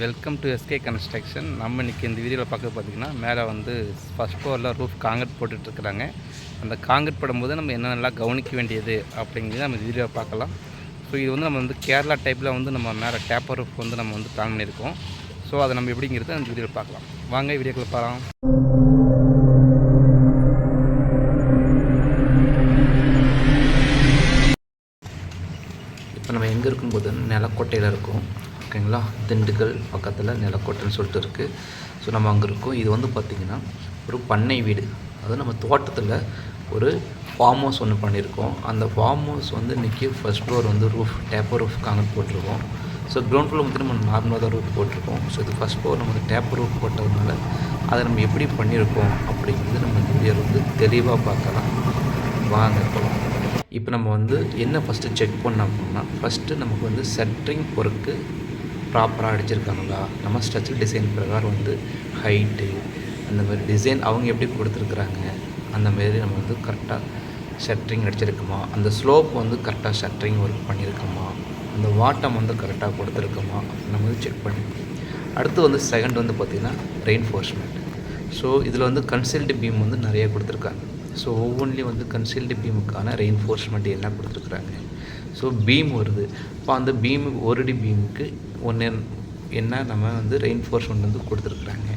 Welcome to SK construction நம்ம இன்றைக்கி இந்த வீடியோவில் பார்க்க பார்த்தீங்கன்னா மேலே வந்து ஃபஸ்ட் ஃப்ளோரில் ரூஃப் காங்கிரட் போட்டுட்ருக்குறாங்க அந்த காங்கிரட் போடும்போது நம்ம என்னென்னலாம் கவனிக்க வேண்டியது அப்படிங்கிறது நம்ம இந்த வீடியோவை பார்க்கலாம். ஸோ இது வந்து நம்ம வந்து கேரளா டைப்பில் வந்து நம்ம மேலே டேப்பர் ரூஃப் வந்து நம்ம வந்து பிளான் பண்ணியிருக்கோம். ஸோ அதை நம்ம எப்படிங்கிறத அந்த வீடியோவில் பார்க்கலாம். வாங்க வீடியோக்குள்ள பார்க்கலாம் இப்போ நம்ம எங்கே இருக்கும்போது நிலக்கோட்டையில் இருக்கும். ஓகேங்களா? திண்டுக்கல் பக்கத்தில் நிலக்கோட்டைன்னு சொல்லிட்டு இருக்குது ஸோ நம்ம அங்கே இருக்கோம். இது வந்து பார்த்திங்கன்னா ஒரு பண்ணை வீடு. அதாவது நம்ம தோட்டத்தில் ஒரு ஃபார்ம் ஹவுஸ் ஒன்று பண்ணியிருக்கோம். அந்த ஃபார்ம் ஹவுஸ் வந்து இன்றைக்கி ஃபர்ஸ்ட் ஃப்ளோர் வந்து ரூஃப் டேப்பர் ரூஃப் காங்கிரட் போட்டிருக்கோம். ஸோ கிரவுண்ட் ஃப்ளோர் வந்து நம்ம நார்மலாக தான் ரூஃப் போட்டிருக்கோம். ஸோ இது ஃபஸ்ட் ஃப்ளோர் நம்ம டேப்பர் ரூஃப் போட்டதுனால அதை நம்ம எப்படி பண்ணியிருக்கோம் அப்படிங்கிறது நம்ம இந்த வீடியோ வந்து தெளிவாக பார்க்கலாம். வாங்க போகலாம் இப்போ நம்ம வந்து என்ன ஃபஸ்ட்டு செக் பண்ணோம் அப்படின்னா ஃபஸ்ட்டு நமக்கு வந்து சென்ட்ரிங் ஒர்க்கு ப்ராப்பராக அடிச்சிருக்காங்களா நம்ம ஸ்ட்ரக்சர் டிசைன் பிரகாரம் வந்து ஹைட்டு அந்த மாதிரி டிசைன் அவங்க எப்படி கொடுத்துருக்குறாங்க அந்த மாதிரி நம்ம வந்து கரெக்டாக ஷட்டரிங் அடிச்சிருக்குமா? அந்த ஸ்லோப் வந்து கரெக்டாக ஷட்டரிங் ஒர்க் பண்ணியிருக்கோமா அந்த வாட்டம் வந்து கரெக்டாக கொடுத்துருக்கோமா? நம்ம வந்து செக் பண்ணி. அடுத்து வந்து செகண்ட் வந்து பார்த்திங்கன்னா ரெயின்ஃபோர்ஸ்மெண்ட் ஸோ இதில் வந்து கன்சல்ட் பீம் வந்து நிறைய கொடுத்துருக்காங்க. ஸோ ஒவ்வொன்றிலையும் வந்து கன்சீல்டு பீமுக்கான ரெயின்ஃபோர்ஸ்மெண்ட் என்ன கொடுத்துருக்குறாங்க. ஸோ பீம் வருது. இப்போ அந்த பீமு ஒரு அடி பீமுக்கு ஒன்று என்ன நம்ம வந்து ரெயின்ஃபோர்ஸ்மெண்ட் வந்து கொடுத்துருக்குறாங்க.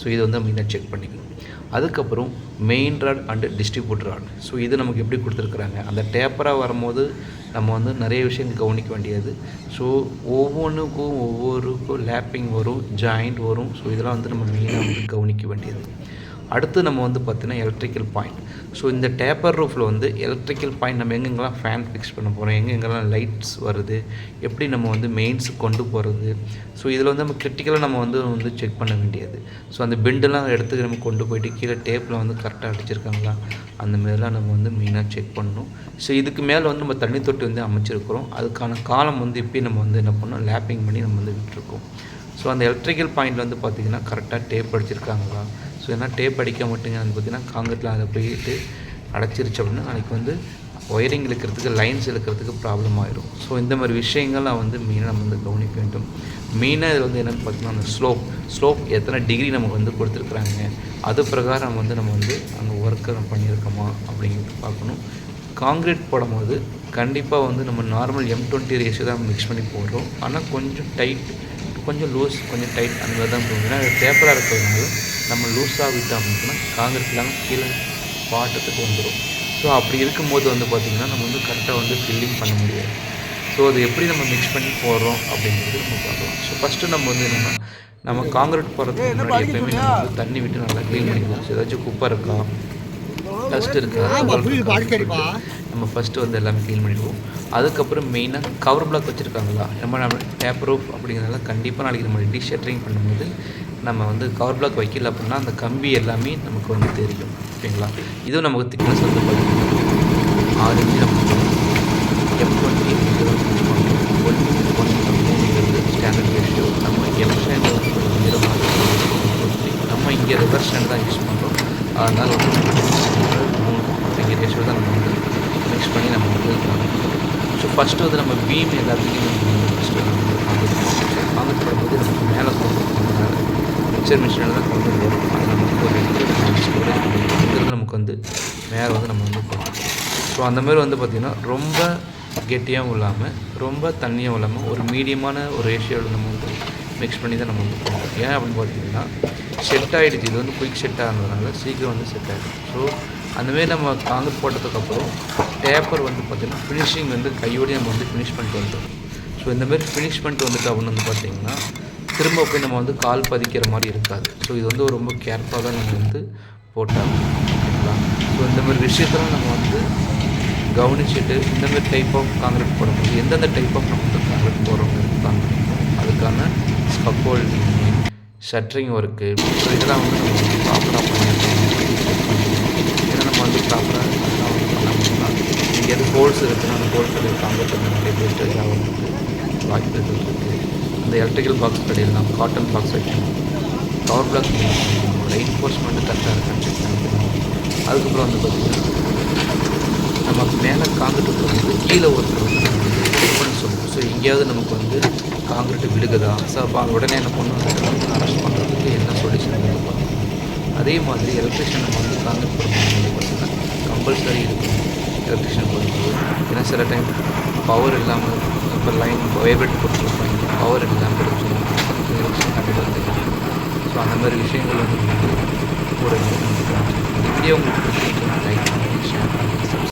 ஸோ இதை வந்து மெயினாக செக் பண்ணிக்கணும். அதுக்கப்புறம் main rod and distribute rod so இது நமக்கு எப்படி கொடுத்துருக்குறாங்க? அந்த டேப்பராக வரும்போது நம்ம வந்து நிறைய விஷயங்கள் கவனிக்க வேண்டியது. ஸோ ஒவ்வொன்றுக்கும் ஒவ்வொருக்கும் லேப்பிங் வரும் ஜாயிண்ட் வரும். ஸோ இதெல்லாம் வந்து நம்ம மெயினாக வந்து கவனிக்க வேண்டியது. அடுத்து நம்ம வந்து பார்த்திங்கன்னா எலக்ட்ரிக்கல் பாயிண்ட் ஸோ இந்த டேப்பர் ரூஃபில் வந்து எலக்ட்ரிக்கல் பாயிண்ட் நம்ம எங்கெங்கெல்லாம் ஃபேன் ஃபிக்ஸ் பண்ண போகிறோம் எங்கெங்கெல்லாம் லைட்ஸ் வருது எப்படி நம்ம வந்து மெயின்ஸ் கொண்டு போகிறது ஸோ இதில் வந்து நம்ம கிரிட்டிக்கலாக நம்ம வந்து வந்து செக் பண்ண வேண்டியது. ஸோ அந்த பெண்டெல்லாம் எடுத்து நம்ம கொண்டு போயிட்டு கீழே டேப்பில் வந்து கரெக்டாக அடிச்சிருக்காங்களா? அந்த மாதிரிலாம் நம்ம வந்து மெயினாக செக் பண்ணணும். ஸோ இதுக்கு மேலே வந்து நம்ம தண்ணி தொட்டி வந்து அமைச்சிருக்கிறோம். அதுக்கான காலம் வந்து இப்போ நம்ம வந்து என்ன பண்ணோம் லேப்பிங் பண்ணி நம்ம வந்து விட்டுருக்கோம். ஸோ அந்த எலக்ட்ரிக்கல் பாயிண்ட் வந்து பார்த்திங்கன்னா கரெக்டாக டேப் அடிச்சிருக்காங்களா? ஸோ ஏன்னா டேப் அடிக்க மாட்டேங்க வந்து பார்த்திங்கன்னா காங்கிரீட்டில் அதை போயிட்டு அடைச்சிருச்சு அப்படின்னா நாளைக்கு வந்து ஒயரிங் இழுக்கிறதுக்கு லைன்ஸ் இழுக்கிறதுக்கு ப்ராப்ளம் ஆயிடும் ஸோ இந்த மாதிரி விஷயங்கள்லாம் வந்து மெயினாக நம்ம வந்து கவனிக்க வேண்டும். மெயினாக இதில் வந்து என்னென்னு பார்த்தீங்கன்னா அந்த ஸ்லோப் ஸ்லோப் எத்தனை டிகிரி நமக்கு வந்து கொடுத்துருக்குறாங்க? அது பிரகாரம் வந்து நம்ம வந்து அந்த ஒர்க்கை நம்ம பண்ணியிருக்கோமா அப்படிங்கிறது பார்க்கணும். காங்கிரீட் போடும்போது கண்டிப்பாக வந்து நம்ம நார்மல் எம் டுவெண்ட்டி ரேஷியோ தான் மிக்ஸ் பண்ணி போடுறோம். ஆனால் கொஞ்சம் டைட் கொஞ்சம் லூஸ் கொஞ்சம் டைட் அந்த மாதிரி தான் போகும். ஏன்னா அது பேப்பராக இருக்கிறதுனால நம்ம லூஸாக விட்டோம் அப்படின்னா காங்கிரீட்லாம் கீழே பாட்டத்துக்கு வந்துடும் ஸோ அப்படி இருக்கும்போது வந்து பார்த்திங்கன்னா நம்ம வந்து கரெக்டாக வந்து ஃபில்லிங் பண்ண முடியாது. ஸோ அது எப்படி நம்ம மிக்ஸ் பண்ணி போடுறோம் அப்படிங்கிறது நம்ம பார்க்கலாம். ஸோ ஃபஸ்ட்டு நம்ம வந்து என்னென்னா நம்ம காங்கிரீட் போகிறதுக்கு முன்னாடி எப்பயுமே நம்ம வந்து தண்ணி விட்டு நல்லா க்ளீன் பண்ணிக்கலாம். ஸோ ஏதாச்சும் குப்பை இருக்கா? டஸ்ட் இருக்கா. துகள் இருக்கா அப்படின்னு சொல்லிட்டு நம்ம ஃபஸ்ட்டு வந்து எல்லாமே க்ளீன் பண்ணிடுவோம். அதுக்கப்புறம் மெயினாக கவர் பிளாக் வச்சுருக்காங்களா நம்ம நம்ம டேப் ரூஃப் அப்படிங்கிறதால கண்டிப்பாக நாளைக்கு நம்ம டி ஷட்டரிங் பண்ணும்போது நம்ம வந்து கவர் பிளாக் வைக்கல அப்படின்னா அந்த கம்பி எல்லாமே நமக்கு வந்து தெரியும். ஓகேங்களா இதுவும் நமக்கு திக்னஸ் வந்து பார்த்தீங்கன்னா ஆறு இன்ச்சு நமக்கு டுவெண்ட்டி ஒன் ஒன் மூணுங்கிறது ஸ்டாண்டர்ட் ரேஷியோ நம்ம எம் ஸ்டாண்ட் வந்து ஜீரோ நம்ம இங்கே ரிவர்ஸ் ஸ்டாண்ட் தான் யூஸ் பண்ணுறோம் அதனால் வந்து மூணு அப்படிங்கிற ரேஷியோ தான் நம்ம வந்து மிக்ஸ் பண்ணி நம்ம வந்து ஸோ ஃபஸ்ட்டு வந்து நம்ம பீம் எல்லாத்துலேயும் நம்ம ஃபஸ்ட்டு போடும்போது நமக்கு மேலே போகிறதுனால மிக்சர் மிஷினில் தான் கொண்டு போகிறோம் அது நமக்கு ஒரு இடத்துல நமக்கு வந்து மேலே வந்து நம்ம வந்து போகணும் ஸோ அந்த மாதிரி வந்து பார்த்திங்கன்னா ரொம்ப கெட்டியாகவும் இல்லாமல் ரொம்ப தண்ணியாகவும் இல்லாமல் ஒரு மீடியமான ஒரு ரேஷியோவில் நம்ம வந்து மிக்ஸ் பண்ணி தான் நம்ம வந்து போகணும் ஏன் அப்படின்னு பார்த்தீங்கன்னா செட் ஆகிடுச்சு இது வந்து குயிக் செட் ஆனதுனால சீக்கிரம் வந்து செட் ஆகிடும் ஸோ அந்தமாரி நம்ம காங்கிரட் போட்டதுக்கப்புறம் பேப்பர் வந்து பார்த்திங்கன்னா ஃபினிஷிங் வந்து கையோடய நம்ம வந்து ஃபினிஷ் பண்ணிட்டு வந்துடும் ஸோ இந்த மாதிரி ஃபினிஷ் பண்ணிட்டு வந்துட்டு அப்படின்னு வந்து பார்த்திங்கன்னா திரும்ப போய் நம்ம வந்து கால் பதிக்கிற மாதிரி இருக்காது. ஸோ இது வந்து ரொம்ப கேர்ஃபுல்லாக தான் நம்ம வந்து போட்டாங்க ஓகேங்களா? ஸோ இந்த மாதிரி விஷயத்தெல்லாம் நம்ம வந்து கவனிச்சுட்டு இந்தமாதிரி டைப் ஆஃப் காங்கிரீட் போடும்போது எந்தெந்த டைப் ஆஃப் நம்ம வந்து காங்கிரீட் போடுறோங்கிறது பிளான் அதுக்கான ஸ்கப்போல்டிங் ஷட்டரிங் ஒர்க்கு ஸோ இதெல்லாம் வந்து நம்ம வந்து ப்ராப்பராக பண்ணியிருக்கோம் ப்ராப்பராக இதெல்லாம் வந்து எங்கேயாவது ஹோல்ஸ் இருக்குன்னா அந்த ஹோல்ஸ் காங்கிரீட் அந்த நிறைய வேஸ்டேஜ் ஆகிறதுக்கு வாய்ப்புகள் இருக்குது அந்த எலக்ட்ரிக்கல் பாக்ஸ் கடையெல்லாம் காட்டன் பாக்ஸ் வைக்கணும். பவர் பிளாக் ரெயின்ஃபோர்ஸ்மெண்ட்டு கரெக்டாக இருக்கான்னு செக் பண்ணிக்கணும். அதுக்கப்புறம் வந்து பார்த்திங்கன்னா நமக்கு மேலே காந்துட்டு வந்து கீழே ஒருத்தர் வந்து நம்ம ஸோ எங்கேயாவது நமக்கு வந்து காங்கிரீட் விழுகுதா? ஸோ அப்போ உடனே என்ன பண்ணுவாங்க அரெஸ்ட் பண்ணுறதுக்கு என்ன சொல்யூஷன் வந்து பார்க்கணும் அதே மாதிரி எலக்ட்ரிஷியன் நம்ம வந்து காங்கிரீட் போடும்போது பார்த்திங்கன்னா கம்பல்சரி இருக்கணும் எலக்ட்ரிஷியன் போடும்போது ஏன்னா சில டைம் பவர் இல்லாமல் இப்போ லைன் வைப்ரேட் போட்டுருப்பாங்க பவர் இல்லாமல் இருக்கும் எலக்ட்ரிஷன் கண்டிப்பாக தெரியும் ஸோ அந்த மாதிரி விஷயங்கள் வந்து கூட வந்து இந்த வீடியோ உங்களுக்கு பிடிச்சிருந்துச்சுன்னா